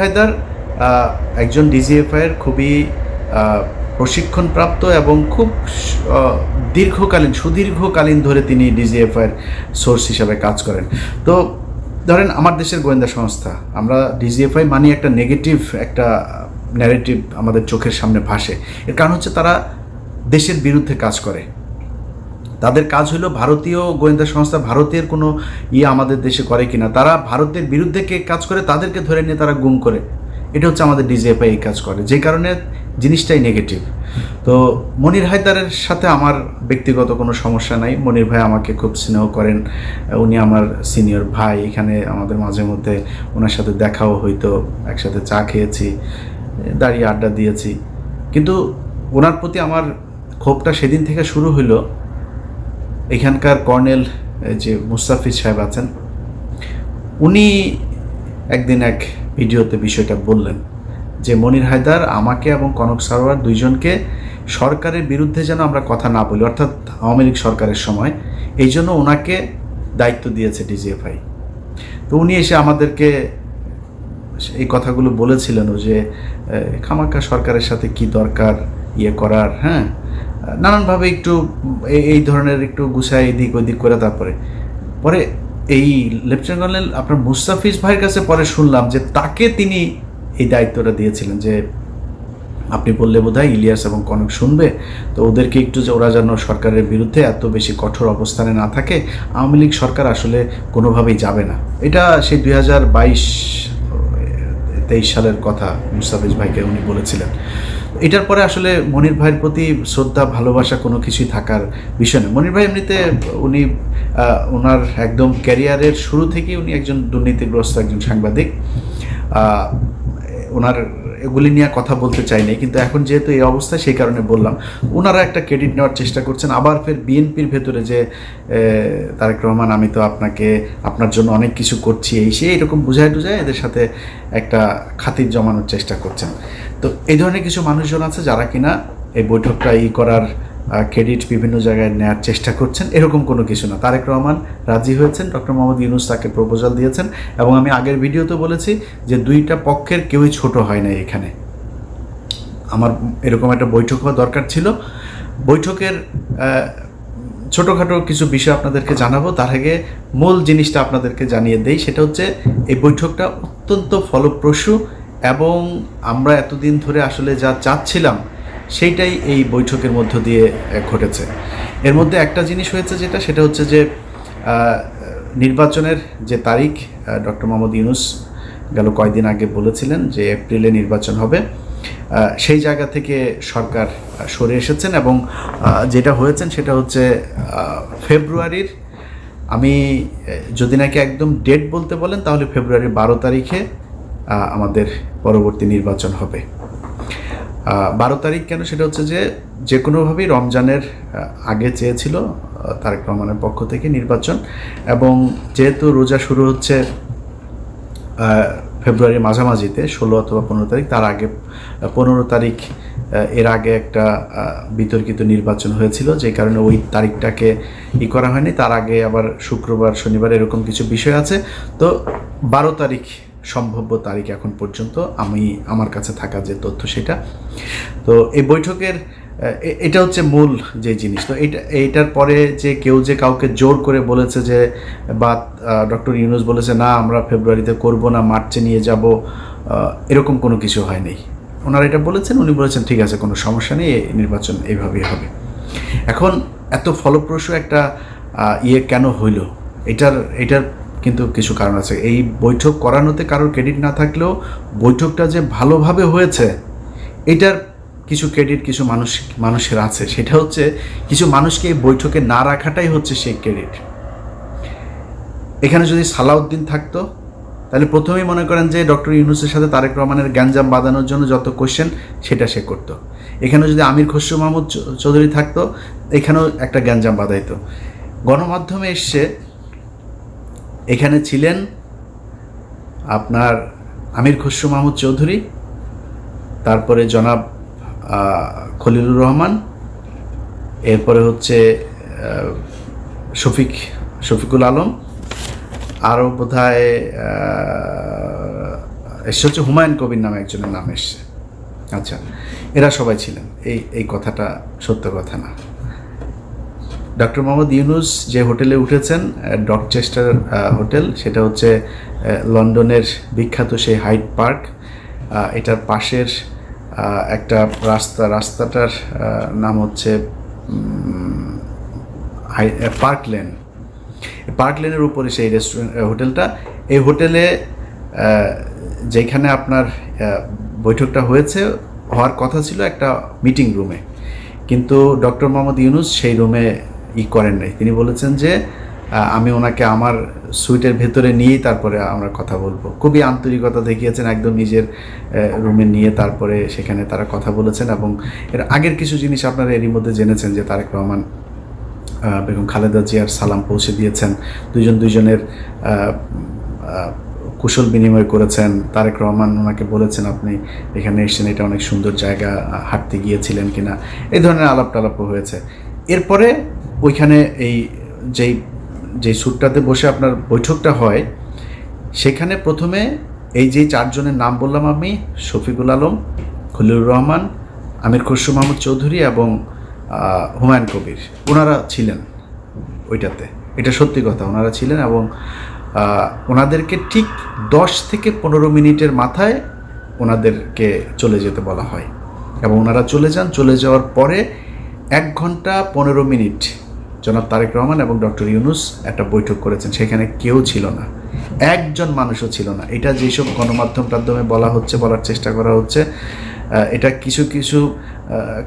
হায়দার একজন ডিজিএফআইয়ের খুবই প্রশিক্ষণপ্রাপ্ত এবং খুব দীর্ঘকালীন, সুদীর্ঘকালীন ধরে তিনি ডিজিএফআইয়ের সোর্স হিসাবে কাজ করেন। তো ধরেন আমার দেশের গোয়েন্দা সংস্থা, আমরা ডিজিএফআই মানি একটা নেগেটিভ একটা ন্যারেটিভ আমাদের চোখের সামনে ভাসে। এর কারণ হচ্ছে তারা দেশের বিরুদ্ধে কাজ করে। তাদের কাজ হলো ভারতীয় গোয়েন্দা সংস্থা ভারতের কোনো ইয়ে আমাদের দেশে করে কিনা। তারা ভারতের বিরুদ্ধে কে কাজ করে তাদেরকে ধরে নিয়ে তারা গুম করে। এটা হচ্ছে আমাদের ডিজিএফআই এই কাজ করে। যে কারণে জিনিসটাই নেগেটিভ তো মনির হায়দারের সাথে আমার ব্যক্তিগত কোনো সমস্যা নাই। মনির ভাই আমাকে খুব স্নেহ করেন। উনি আমার সিনিয়র ভাই। এখানে আমাদের মাঝে মধ্যে ওনার সাথে দেখাও হইতো। একসাথে চা খেয়েছি, দাঁড়িয়ে আড্ডা দিয়েছি। কিন্তু ওনার প্রতি আমার ক্ষোভটা সেদিন থেকে শুরু হইল। এখানকার কর্নেল যে মুস্তাফিজ সাহেব আছেন উনি একদিন এক ভিডিওতে বিষয়টা বললেন যে মনির হায়দার আমাকে এবং কনক সারোয়ার দুইজনকে সরকারের বিরুদ্ধে যেন আমরা কথা না বলি অর্থাৎ আওয়ামী লীগ সরকারের সময় এই জন্য ওনাকে দায়িত্ব দিয়েছে ডিজিএফআই। তো উনি এসে আমাদেরকে এই কথাগুলো বলেছিলেন যে এ, খামাকা সরকারের সাথে কি দরকার ইয়ে করার হ্যাঁ? নানানভাবে একটু এই- ধরনের একটু গুছায় এদিক ওদিক করে তারপরে। পরে এই লেফটেন্যান্ট কর্নেল আপনার মুস্তাফিজ ভাইয়ের কাছে পরে শুনলাম যে তাকে তিনি এই দায়িত্বটা দিয়েছিলেন যে, আপনি বললে বোধহয় ইলিয়াস এবং কনক শুনবে, তো ওদেরকে একটু যে ওরা যেন সরকারের বিরুদ্ধে এত বেশি কঠোর অবস্থানে না থাকে, আওয়ামী লীগ সরকার আসলে কোনোভাবেই যাবে না। এটা সেই দুই হাজার বাইশ তেইশ সালের কথা মুস্তাফিজ ভাইকে উনি বলেছিলেন। এটার পরে আসলে মনির ভাইয়ের প্রতি শ্রদ্ধা, ভালোবাসা কোনো কিছুই থাকার বিষয় নয় মনির ভাই এমনিতে উনি ওনার একদম ক্যারিয়ারের শুরু থেকেই উনি একজন দুর্নীতিগ্রস্ত একজন সাংবাদিক। ওনার এগুলি নিয়ে কথা বলতে চাই নাই, কিন্তু এখন যেহেতু এই অবস্থা, সেই কারণে বললাম। ওনারা একটা ক্রেডিট নেওয়ার চেষ্টা করছেন। আবার ফের বিএনপির ভেতরে যে তারেক রহমান, আমি তো আপনাকে, আপনার জন্য অনেক কিছু করছি, এই সে এরকম বুঝায় টুঝায় এদের সাথে একটা খাতির জমানোর চেষ্টা করছেন। তো এই ধরনের কিছু মানুষজন আছে যারা কিনা এই বৈঠকটা ই করার ক্রেডিট বিভিন্ন জায়গায় নেওয়ার চেষ্টা করছেন, এরকম কোনো কিছু না। তারেক রহমান রাজি হয়েছেন, ডক্টর মোহাম্মদ ইউনুস তাকে প্রপোজাল দিয়েছেন, এবং আমি আগের ভিডিওতে বলেছি যে দুইটা পক্ষের কেউই ছোট হয় না এখানে। আমার এরকম একটা বৈঠক হওয়া দরকার ছিল। বৈঠকের ছোটোখাটো কিছু বিষয় আপনাদেরকে জানাব। তার আগে মূল জিনিসটা আপনাদেরকে জানিয়ে দেই, সেটা হচ্ছে এই বৈঠকটা অত্যন্ত ফলপ্রসূ এবং আমরা এতদিন ধরে আসলে যা চাচ্ছিলাম সেইটাই এই বৈঠকের মধ্য দিয়ে ঘটেছে। এর মধ্যে একটা জিনিস হয়েছে যেটা, সেটা হচ্ছে যে নির্বাচনের যে তারিখ ডক্টর মোহাম্মদ ইউনুস গেল কয়েকদিন আগে বলেছিলেন যে এপ্রিলে নির্বাচন হবে। সেই জায়গা থেকে সরকার সরে এসেছেন এবং যেটা হয়েছেন সেটা হচ্ছে ফেব্রুয়ারির, আমি যদি নাকি একদম ডেট বলতে বলেন, তাহলে ফেব্রুয়ারির বারো তারিখে আমাদের পরবর্তী নির্বাচন হবে। বারো তারিখ কেন? সেটা হচ্ছে যে যে কোনোভাবেই রমজানের আগে চেয়েছিল তারেক রহমানের পক্ষ থেকে নির্বাচন এবং যেহেতু রোজা শুরু হচ্ছে ফেব্রুয়ারির মাঝামাঝিতে, ষোলো অথবা পনেরো তারিখ, তার আগে পনেরো তারিখ এর আগে একটা বিতর্কিত নির্বাচন হয়েছিল, যে কারণে ওই তারিখটাকে ই করা হয়নি। তার আগে আবার শুক্রবার, শনিবার এরকম কিছু বিষয় আছে। তো বারো তারিখ সম্ভাব্য তারিখ এখন পর্যন্ত আমি আমার কাছে থাকা যে তথ্য সেটা। তো এই বৈঠকের এটা হচ্ছে মূল যে জিনিস। তো এটা এইটার পরে যে কেউ যে কাউকে জোর করে বলেছে যে, বা ডক্টর ইউনুস বলেছে, না, আমরা ফেব্রুয়ারিতে করব না, মার্চে নিয়ে যাব এরকম কোনো কিছু হয়নি ওনারা এটা বলেছেন, উনি বলেছেন, ঠিক আছে, কোনো সমস্যা নেই নির্বাচন এইভাবেই হবে। এখন এত ফলপ্রসূ একটা ইয়ে কেন হইল? এটার এটার কিন্তু কিছু কারণ আছে। এই বৈঠক করানোতে কারোর ক্রেডিট না থাকলেও বৈঠকটা যে ভালোভাবে হয়েছে, এটার কিছু ক্রেডিট কিছু মানুষ, মানুষের আছে। সেটা হচ্ছে কিছু মানুষকে এই বৈঠকে না রাখাটাই হচ্ছে সেই ক্রেডিট এখানে যদি সালাউদ্দিন থাকতো, তাহলে প্রথমেই মনে করেন যে ডক্টর ইউনুসের সাথে তারেক রহমানের গ্যাঞ্জাম বাঁধানোর জন্য যত কোশ্চেন সেটা সে করতো। এখানে যদি আমির খসরু মাহমুদ চৌধুরী থাকতো, এখানেও একটা গ্যাঞ্জাম বাঁধাইতো। গণমাধ্যমে এসছে এখানে ছিলেন আপনার আমির খসরু মাহমুদ চৌধুরী, তারপরে জনাব খলিলুর রহমান, এরপরে হচ্ছে শফিক, শফিকুল আলম, আরও বোধ হয় এসছে হচ্ছে হুমায়ুন কবির নামে একজনের নাম এসছে। আচ্ছা এরা সবাই ছিলেন। এই এই কথাটা সত্য কথা না। ডক্টর মোহাম্মদ ইউনুস যে হোটেলে উঠেছেন ডকচেস্টার হোটেল, সেটা হচ্ছে লন্ডনের বিখ্যাত সেই হাইট পার্ক এটার পাশের একটা রাস্তা, রাস্তাটার নাম হচ্ছে পার্ক লেন পার্ক লেনের উপরে সেই রেস্টুরেন্ট হোটেলটা, এই হোটেলে যেখানে আপনার বৈঠকটা হয়েছে, হওয়ার কথা ছিল একটা মিটিং রুমে কিন্তু ডক্টর মোহাম্মদ ইউনুস সেই রুমে ই করেন নাই। তিনি বলেছেন যে আমি ওনাকে আমার সুইটের ভেতরে নিয়েই তারপরে আমরা কথা বলব। খুবই আন্তরিকতা দেখিয়েছেন একদম নিজের রুমে নিয়ে তারপরে সেখানে তারা কথা বলেছেন এবং এর আগের কিছু জিনিস আপনারা এরই মধ্যে জেনেছেন যে তারেক রহমান বেগম খালেদা জিয়ার সালাম পৌঁছে দিয়েছেন। আহ, আহ, কুশল বিনিময় করেছেন। তারেক রহমান ওনাকে বলেছেন আপনি এখানে এসেছেন এটা অনেক সুন্দর জায়গা হাঁটতে গিয়েছিলেন কিনা? এই ধরনের আলাপ টালাপও হয়েছে। এরপরে ওইখানে এই যেই যেই সুটটাতে বসে আপনার বৈঠকটা হয়, সেখানে প্রথমে এই যে চারজনের নাম বললাম আমি, শফিকুল আলম, খলিলুর রহমান, আমির খসরু মাহমুদ চৌধুরী এবং হুমায়ুন কবির। ওনারা ছিলেন ওইটাতে। এটা সত্যি কথা, ওনারা ছিলেন এবং ওনাদেরকে ঠিক দশ থেকে পনেরো মিনিটের মাথায় ওনাদেরকে চলে যেতে বলা হয়। এবং ওনারা চলে যান, চলে যাওয়ার পরে এক ঘণ্টা পনেরো মিনিট জনাব তারেক রহমান এবং ডক্টর ইউনুস একটা বৈঠক করেছেন, সেখানে কেউ ছিল না। একজন মানুষও ছিল না। এটা যেসব গণমাধ্যম মাধ্যমে বলা হচ্ছে, বলার চেষ্টা করা হচ্ছে এটা কিছু কিছু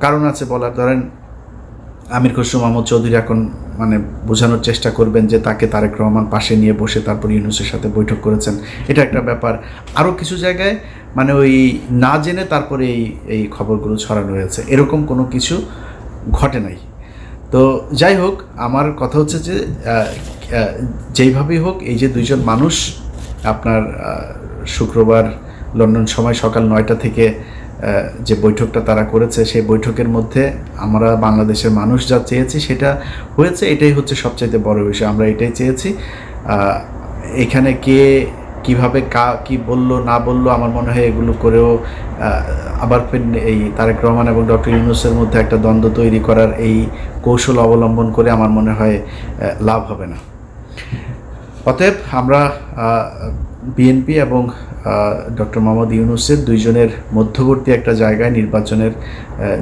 কারণ আছে বলার। ধরেন আমির খসরু মাহমুদ চৌধুরী এখন মানে বোঝানোর চেষ্টা করবেন যে তাকে তারেক রহমান পাশে নিয়ে বসে তারপর ইউনুসের সাথে বৈঠক করেছেন। এটা একটা ব্যাপার। আরও কিছু জায়গায় মানে ওই না জেনে তারপরে এই এই খবরগুলো ছড়ানো হয়েছে। এরকম কোনো কিছু ঘটে নাই। তো যাই হোক, আমার কথা হচ্ছে যে যেইভাবেই হোক, এই যে দুইজন মানুষ, আপনার শুক্রবার লন্ডন সময় সকাল নয়টা থেকে যে বৈঠকটা তারা করেছে, সেই বৈঠকের মধ্যে আমরা বাংলাদেশের মানুষ যা চেয়েছি সেটা হয়েছে। এটাই হচ্ছে সবচাইতে বড় বিষয়। আমরা এটাই চেয়েছি। এখানে কে কীভাবে কা, কি বলল, না বলল, আমার মনে হয় এগুলো করেও আবার এই তারেক রহমান এবং ডক্টর ইউনুসের মধ্যে একটা দ্বন্দ্ব তৈরি করার এই কৌশল অবলম্বন করে আমার মনে হয় লাভ হবে না। অতএব আমরা বিএনপি এবং ডক্টর মোহাম্মদ ইউনুসের দুইজনের মধ্যবর্তী একটা জায়গায় নির্বাচনের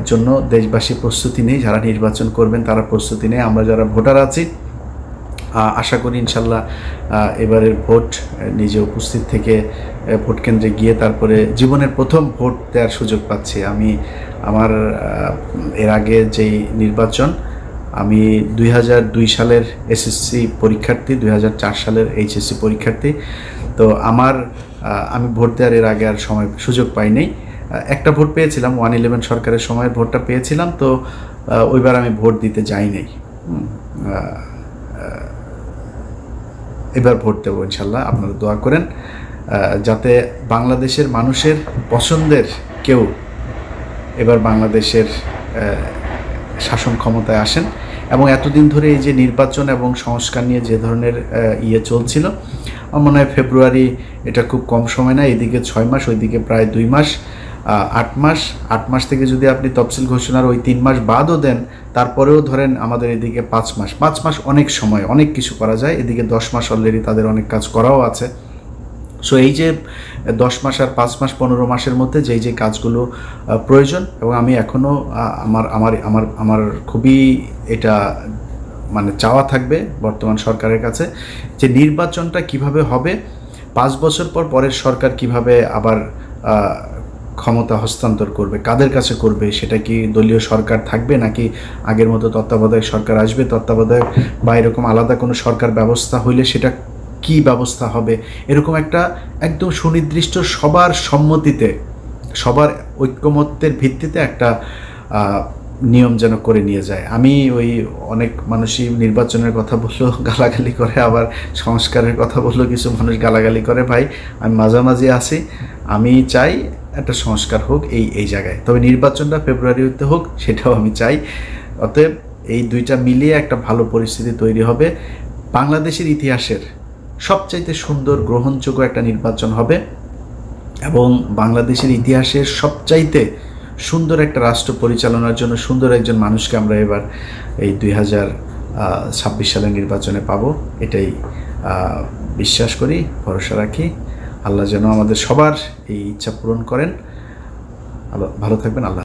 জন্য দেশবাসী প্রস্তুতি নেই। যারা নির্বাচন করবেন তারা প্রস্তুতি নেই। আমরা যারা ভোটার আছি আশা করি ইনশাল্লাহ এবারের ভোট নিজে উপস্থিত থেকে ভোট কেন্দ্রে গিয়ে তারপরে জীবনের প্রথম ভোট দেওয়ার সুযোগ পাচ্ছি। আমি আমার এর আগে যেই নির্বাচন আমি দুই সালের এসএসসি পরীক্ষার্থী দুই হাজার চার সালের এইচএসসি পরীক্ষার্থী। তো আমার আমি ভোট দেওয়ার এর আগে আর সময় সুযোগ পাইনি একটা ভোট পেয়েছিলাম ওয়ান ইলেভেন সরকারের সময় ভোটটা পেয়েছিলাম। তো ওইবার আমি ভোট দিতে হুম, আহ, এবার ভোট দেবো ইনশাল্লাহ, আপনারা দোয়া করেন। যাতে বাংলাদেশের মানুষের পছন্দের কেউ এবার বাংলাদেশের শাসন ক্ষমতায় আসেন এবং এতদিন ধরে এই যে নির্বাচন এবং সংস্কার নিয়ে যে ধরনের ইয়ে চলছিল, আমার মনে হয় ফেব্রুয়ারি এটা খুব কম সময় না, এদিকে ছয় মাস, ওইদিকে প্রায় দুই মাস। আট মাস আট মাস থেকে যদি আপনি তফসিল ঘোষণার ওই তিন মাস বাদও দেন, তারপরেও ধরেন আমাদের এদিকে পাঁচ মাস। পাঁচ মাস অনেক সময়, অনেক কিছু করা যায়। এদিকে দশ মাস অলরেডি তাদের অনেক কাজ করাও আছে। সো এই যে দশ মাস আর পাঁচ মাস, পনেরো মাসের মধ্যে যেই যে কাজগুলো প্রয়োজন এবং আমি এখনও আমার আমার আমার আমার খুবই এটা মানে চাওয়া থাকবে বর্তমান সরকারের কাছে যে নির্বাচনটা কীভাবে হবে, পাঁচ বছর পর পরের সরকার কীভাবে আবার ক্ষমতা হস্তান্তর করবে, কাদের কাছে করবে, সেটা কি দলীয় সরকার থাকবে নাকি আগের মতো তত্ত্বাবধায়ক সরকার আসবে? তত্ত্বাবধায়ক বা এরকম আলাদা কোনো সরকার ব্যবস্থা হইলে সেটা কি ব্যবস্থা হবে? এরকম একটা একদম সুনির্দিষ্ট সবার সম্মতিতে, সবার ঐক্যমত্যের ভিত্তিতে একটা নিয়ম যেন করে নিয়ে যায়। আমি ওই অনেক মানুষই নির্বাচনের কথা বলল, গালাগালি করে, আবার সংস্কারের কথা বলল, কিছু মানুষ গালাগালি করে, ভাই, আমি মাঝামাঝি আছি। আমি চাই একটা সংস্কার হোক এই এই জায়গায়। তবে নির্বাচনটা ফেব্রুয়ারিতে হোক, সেটাও আমি চাই। অতএব এই দুইটা মিলিয়ে একটা ভালো পরিস্থিতি তৈরি হবে। বাংলাদেশের ইতিহাসের সবচাইতে সুন্দর, গ্রহণযোগ্য একটা নির্বাচন হবে এবং বাংলাদেশের ইতিহাসের সবচাইতে সুন্দর একটা রাষ্ট্র পরিচালনার জন্য সুন্দর একজন মানুষকে আমরা এবার এই দুই হাজার ছাব্বিশ সালের নির্বাচনে পাবো। এটাই বিশ্বাস করি, ভরসা রাখি। আল্লাহ যেন আমাদের সবার এই ইচ্ছা পূরণ করেন। ভালো থাকবেন আল্লাহ